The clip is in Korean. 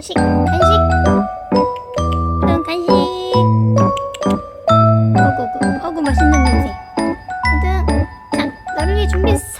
간식 간식. 그럼 간식. 어구 어구 어구 맛있는 냄새. 그다음 자 너를 위해 준비했어.